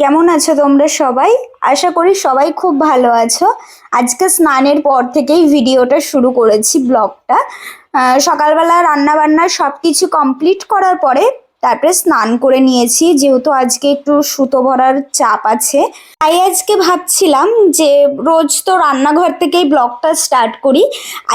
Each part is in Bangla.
কেমন আছো তোমরা সবাই? আশা করি সবাই খুব ভালো আছো। আজকে স্নানের পর থেকেই ভিডিওটা শুরু করেছি ব্লগটা। সকালবেলা রান্না বান্না সব কিছু কমপ্লিট করার পরে তারপরে স্নান করে নিয়েছি, যেহেতু আজকে একটু সুতো ভরার চাপ আছে। তাই আজকে ভাবছিলাম যে রোজ তো রান্নাঘর থেকেই ব্লগটা স্টার্ট করি।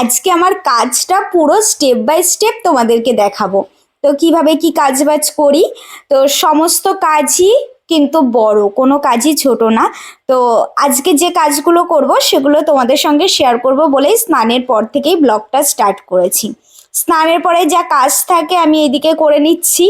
আজকে আমার কাজটা পুরো স্টেপ বাই স্টেপ তোমাদেরকে দেখাবো। তো কীভাবে কি কাজ বাজ করি? তো সমস্ত কাজই কিন্তু বড়, কোনো কাজই ছোট না। তো আজকে যে কাজগুলো করব সেগুলো তোমাদের সঙ্গে শেয়ার করব বলেই স্নানের পর থেকেই ব্লগটা স্টার্ট করেছি। স্নানের পরে যা কাজ থাকে আমি এদিকে করে নিচ্ছি।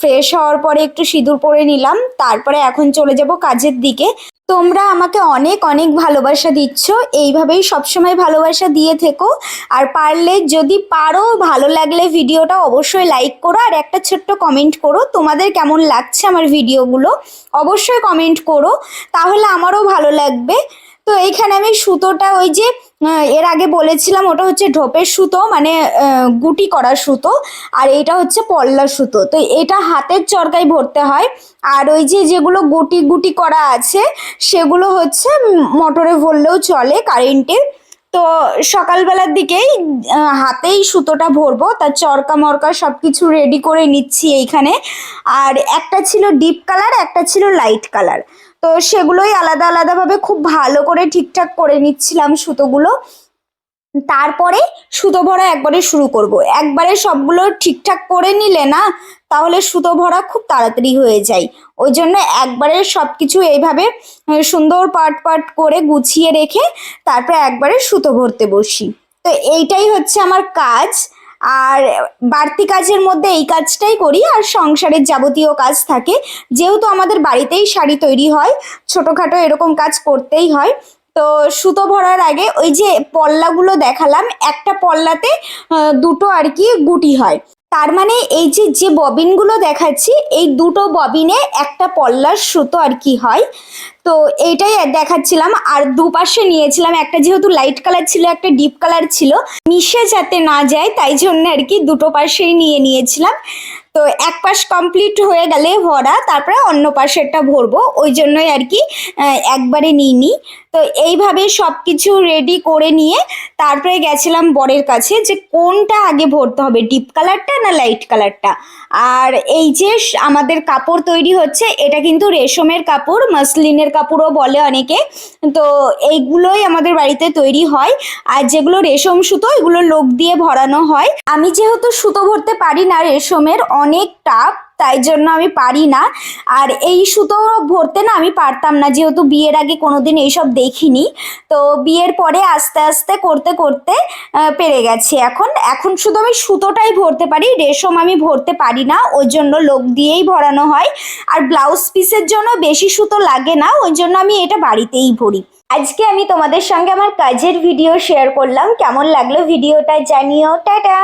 ফ্রেশ হওয়ার পরে একটু সিঁদুর পরে নিলাম, তারপরে এখন চলে যাব কাজের দিকে। তোমরা আমাকে অনেক অনেক ভালোবাসা দিচ্ছ। এইভাবেই সবসময় ভালোবাসা দিয়ে থেকো। আর পারলে যদি পারো, ভালো লাগলে ভিডিওটা অবশ্যই লাইক করো। আর একটা ছোট্ট কমেন্ট করো, তোমাদের কেমন লাগছে আমার ভিডিওগুলো? অবশ্যই কমেন্ট করো। তাহলে আমারও ভালো লাগবে। তো এইখানে আমি সুতোটা ওই যে এর আগে বলেছিলাম, ওটা হচ্ছে ঢোপের সুতো মানে গুটি করা সুতো, আর এইটা হচ্ছে পল্লা সুতো। তো এটা হাতের চরকায় ভরতে হয়, আর ওই যে যেগুলো গুটি গুটি করা আছে, সেগুলো হচ্ছে মোটরে ভরলেও চলে কারেন্টের। তো সকালবেলার দিকেই হাতেই সুতোটা ভরবো তার চরকা মরকা সব কিছু রেডি করে নিচ্ছি এইখানে। আর একটা ছিল ডিপ কালার একটা ছিল লাইট কালার তো সেগুলোই আলাদা আলাদাভাবে খুব ভালো করে ঠিকঠাক করে নিচ্ছিলাম সুতোগুলো। তারপরে সুতো ভরা একবারে শুরু করব। একবারে সবগুলো ঠিকঠাক করে নিলে না, তাহলে সুতো ভরা খুব তাড়াতাড়ি হয়ে যায়। ওই জন্য একবারে সব কিছু এইভাবে সুন্দর পাট পাট করে গুছিয়ে রেখে তারপরে একবারে সুতো ভরতে বসি। তো এইটাই হচ্ছে আমার কাজ। আর বাড়তি কাজের মধ্যে এই কাজটাই করি, আর সংসারের যাবতীয় কাজ থাকে। যেহেতু আমাদের বাড়িতেই শাড়ি তৈরি হয়, ছোটোখাটো এরকম কাজ করতেই হয়। তো সুতো ভরার আগে ওই যে পল্লাগুলো দেখালাম, একটা পল্লাতে দুটো আর কি গুটি হয়। তার মানে এই যে যে ববিনগুলো দেখাচ্ছি, এই দুটো ববিনে একটা পল্লার সুতো আর কি হয়। তো এইটাই দেখাচ্ছিলাম, আর দুপাশে নিয়েছিলাম একটা যেহেতু লাইট কালার ছিল, একটা ডিপ কালার ছিল। মিশে যাতে না যায়, তাই জন্য আর কি দুটো পাশেই নিয়ে নিয়েছিলাম। তো এক পাশ কমপ্লিট হয়ে গেলে ভরা, তারপরে অন্য পাশেরটা ভরবো, ওই জন্যই আর কি একবারে নিইনি। তো এইভাবে সব কিছু রেডি করে নিয়ে তারপরে গেছিলাম বরের কাছে যে কোনটা আগে ভরতে হবে ডিপ কালারটা না লাইট কালারটা আর এই যে আমাদের কাপড় তৈরি হচ্ছে, এটা কিন্তু রেশমের কাপড়, মাসলিনের কাপড়ও বলে অনেকে। তো এইগুলোই আমাদের বাড়িতে তৈরি হয়। আর যেগুলো রেশম সুতো, এগুলো লোক দিয়ে ভরানো হয়। আমি যেহেতু সুতো ভরতে পারি না রেশমের অনেক টাফ তাই জন্য আমি পারি না। আর এই সুতো ভরতে না আমি পারতাম না, যেহেতু বিয়ের আগে কোনোদিন এইসব দেখিনি। তো বিয়ের পরে আস্তে আস্তে করতে করতে পেরে গেছি এখন। এখন শুধু আমি সুতোটাই ভরতে পারি, রেশম আমি ভরতে পারি না, ওই জন্য লোক দিয়েই ভরানো হয়। আর ব্লাউজ পিসের জন্য বেশি সুতো লাগে না, ওই জন্য আমি এটা বাড়িতেই ভরি। আজকে আমি তোমাদের সঙ্গে আমার কাজের ভিডিও শেয়ার করলাম। কেমন লাগল ভিডিওটা জানিও। টাটা!